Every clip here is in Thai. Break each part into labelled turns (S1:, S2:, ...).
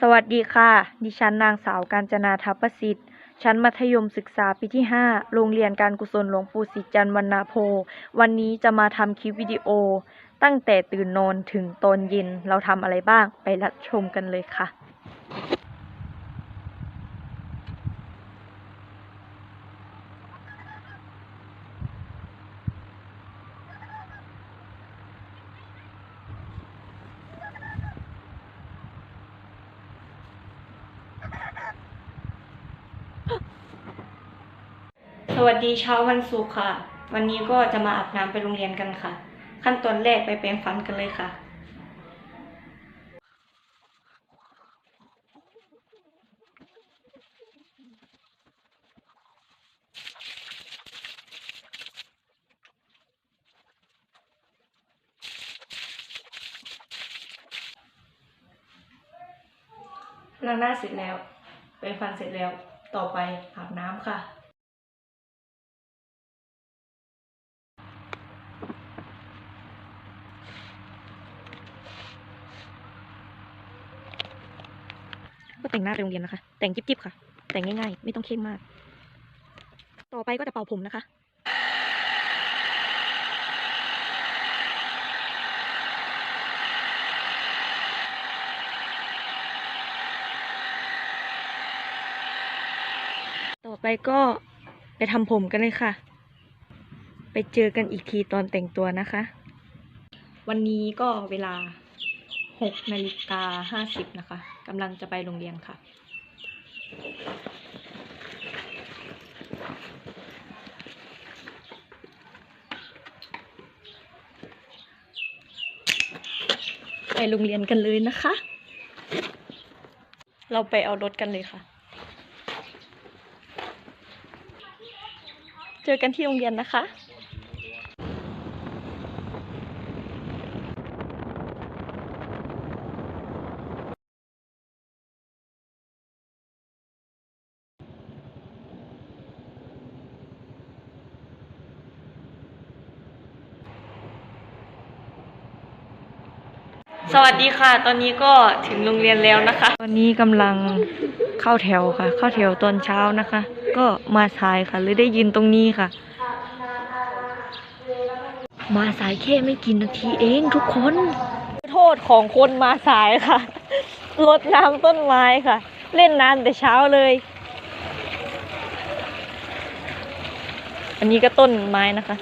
S1: สวัสดีค่ะ ดิฉันนางสาวกาญจนาทัพประสิทธิ์ ชั้นมัธยมศึกษาปีที่ 5 โรงเรียนการกุศลหลวงปู่สิจันทร์วรรณโพ วันนี้จะมาทำคลิปวิดีโอ ตั้งแต่ตื่นนอนถึงตอนเย็นเราทำอะไรบ้างไปรับชมกันเลยค่ะ สวัสดีเช้าวันศุกร์ค่ะ วันนี้ก็จะมาอาบน้ำไปโรงเรียนกันค่ะ ขั้นตอนแรกไปแปรงฟันกันเลยค่ะ ล้างหน้าเสร็จแล้ว แปรงฟันเสร็จแล้ว ต่อไปอาบน้ำค่ะ ก็แต่งหน้าไปโรงเรียนนะคะ แต่งจิ๊บๆค่ะ แต่งง่ายๆ ไม่ต้องเข้มมาก ต่อไปก็จะเป่าผมนะคะต่อไปก็ไปทำผมกันเลยค่ะ ไปเจอกันอีกทีตอนแต่งตัวนะคะ วันนี้ก็เวลา 6นาฬิกา50นะคะกำลังจะไปโรงเรียนค่ะ ไปโรงเรียนกันเลยนะคะ เราไปเอารถกันเลยค่ะ เจอกันที่โรงเรียนนะคะ สวัสดีค่ะ ตอนนี้ก็ถึงโรงเรียนแล้วนะคะ ตอนนี้กำลังเข้าแถวค่ะ เข้าแถวตอนเช้านะคะ ก็มาสายค่ะเลยได้ยินตรงนี้ค่ะ มาสายแค่ไม่กี่นาทีเองทุกคน โทษของคนมาสายค่ะรดน้ำต้นไม้ค่ะ เล่นน้ำแต่เช้าเลย อันนี้ก็ต้นไม้นะคะ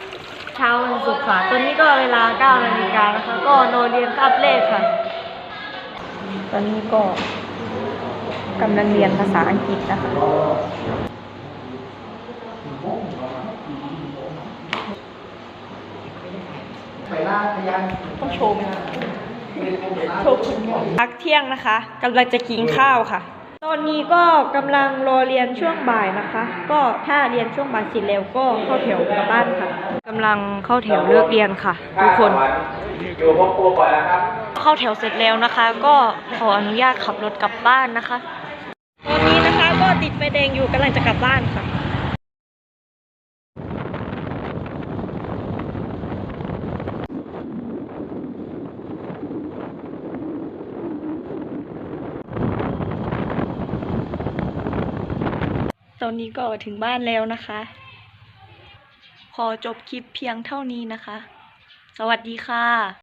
S1: เช้าวันศุกร์ค่ะ ตอนนี้ก็เวลา9นาฬิกานะคะ ก็นอนเรียนคาบเลขค่ะ ตอนนี้ก็กำลังเรียนภาษาอังกฤษนะคะ ต้องโชว์ไหมคะโชว์ผลงานพักเที่ยงนะคะกำลังจะกินข้าวค่ะ ตอนนี้ก็กำลังรอเรียนช่วงบ่ายนะคะ ก็ถ้าเรียนช่วงบ่ายเสร็จแล้วก็เข้าแถวกลับบ้านค่ะกำลังเข้าแถวเลือกเรียนค่ะ ทุกคน
S2: อยู่พบครัวก่อนแล้วครับ
S1: เข้าแถวเสร็จแล้วนะคะ ก็ขออนุญาตขับรถกลับบ้านนะคะ ตอนนี้นะคะก็ติดไฟแดงอยู่กำลังจะกลับบ้านค่ะ ตอนนี้ก็ถึงบ้านแล้วนะคะ ขอจบคลิปเพียงเท่านี้นะคะ สวัสดีค่ะ